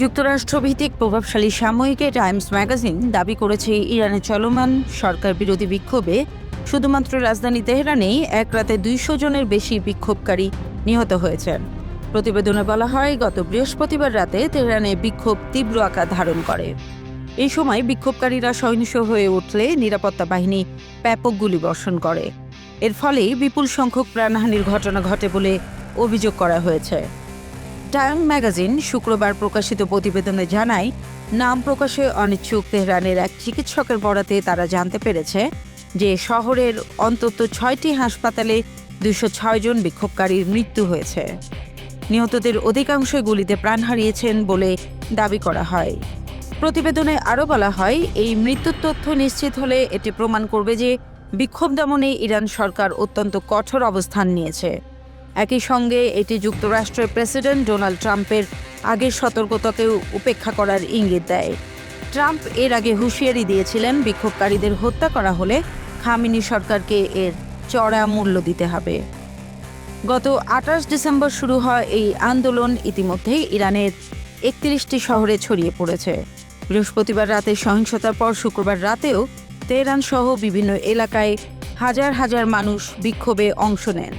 যুক্তরাষ্ট্রভিত্তিক প্রভাবশালী সাময়িকী Times magazine দাবি করেছে ইরানে চলমান সরকার বিরোধী বিক্ষোভে। শুধুমাত্র রাজধানী তেহরানেই এক রাতে দুইশো জনের বেশি বিক্ষোভকারী নিহত হয়েছেন। প্রতিবেদনে বলা হয়, গত বৃহস্পতিবার রাতে তেহরানে বিক্ষোভ তীব্র আকার ধারণ করে। এই সময় বিক্ষোভকারীরা সহিংস হয়ে উঠলে নিরাপত্তা বাহিনী ব্যাপক গুলি বর্ষণ করে। এর ফলে বিপুল সংখ্যক প্রাণহানির ঘটনা ঘটে বলে অভিযোগ করা হয়েছে। টাইম ম্যাগাজিন শুক্রবার প্রকাশিত প্রতিবেদনে জানায়, নাম প্রকাশে অনিচ্ছুক তেহরানের এক চিকিৎসকের বরাতে তারা জানতে পেরেছে যে শহরের অন্তত ছয়টি হাসপাতালে দুশো জন বিক্ষোভকারীর মৃত্যু হয়েছে। নিহতদের অধিকাংশই গুলিতে প্রাণ হারিয়েছেন বলে দাবি করা হয়। প্রতিবেদনে আরও বলা হয়, এই মৃত্যুর তথ্য নিশ্চিত হলে এটি প্রমাণ করবে যে বিক্ষোভ দমনে ইরান সরকার অত্যন্ত কঠোর অবস্থান নিয়েছে। একই সঙ্গে এটি যুক্তরাষ্ট্রের প্রেসিডেন্ট ডোনাল্ড ট্রাম্পের আগের সতর্কতাকেও উপেক্ষা করার ইঙ্গিত দেয়। ট্রাম্প এর আগে হুঁশিয়ারি দিয়েছিলেন, বিক্ষোভকারীদের হত্যা করা হলে খামিনি সরকারকে এর চড়া মূল্য দিতে হবে। গত আঠাশ ডিসেম্বর শুরু হয় এই আন্দোলন। ইতিমধ্যেই ইরানের একত্রিশটি শহরে ছড়িয়ে পড়েছে। বৃহস্পতিবার রাতে সহিংসতার পর শুক্রবার রাতেও তেহরান সহ বিভিন্ন এলাকায় হাজার হাজার মানুষ বিক্ষোভে অংশ নেন।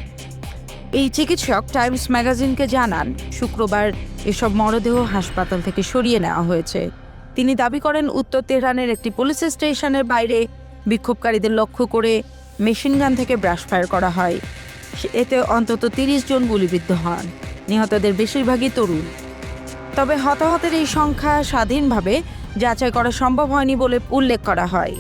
এই চিকিৎসক টাইমস ম্যাগাজিনকে জানান, শুক্রবার এসব মরদেহ হাসপাতাল থেকে সরিয়ে নেওয়া হয়েছে। তিনি দাবি করেন, উত্তর তেহরানের একটি পুলিশ স্টেশনের বাইরে বিক্ষোভকারীদের লক্ষ্য করে মেশিনগান থেকে ব্রাশ ফায়ার করা হয়। এতে অন্তত তিরিশ জন গুলিবিদ্ধ হন। নিহতদের বেশিরভাগই তরুণ। তবে হতাহতের এই সংখ্যা স্বাধীনভাবে যাচাই করা সম্ভব হয়নি বলে উল্লেখ করা হয়।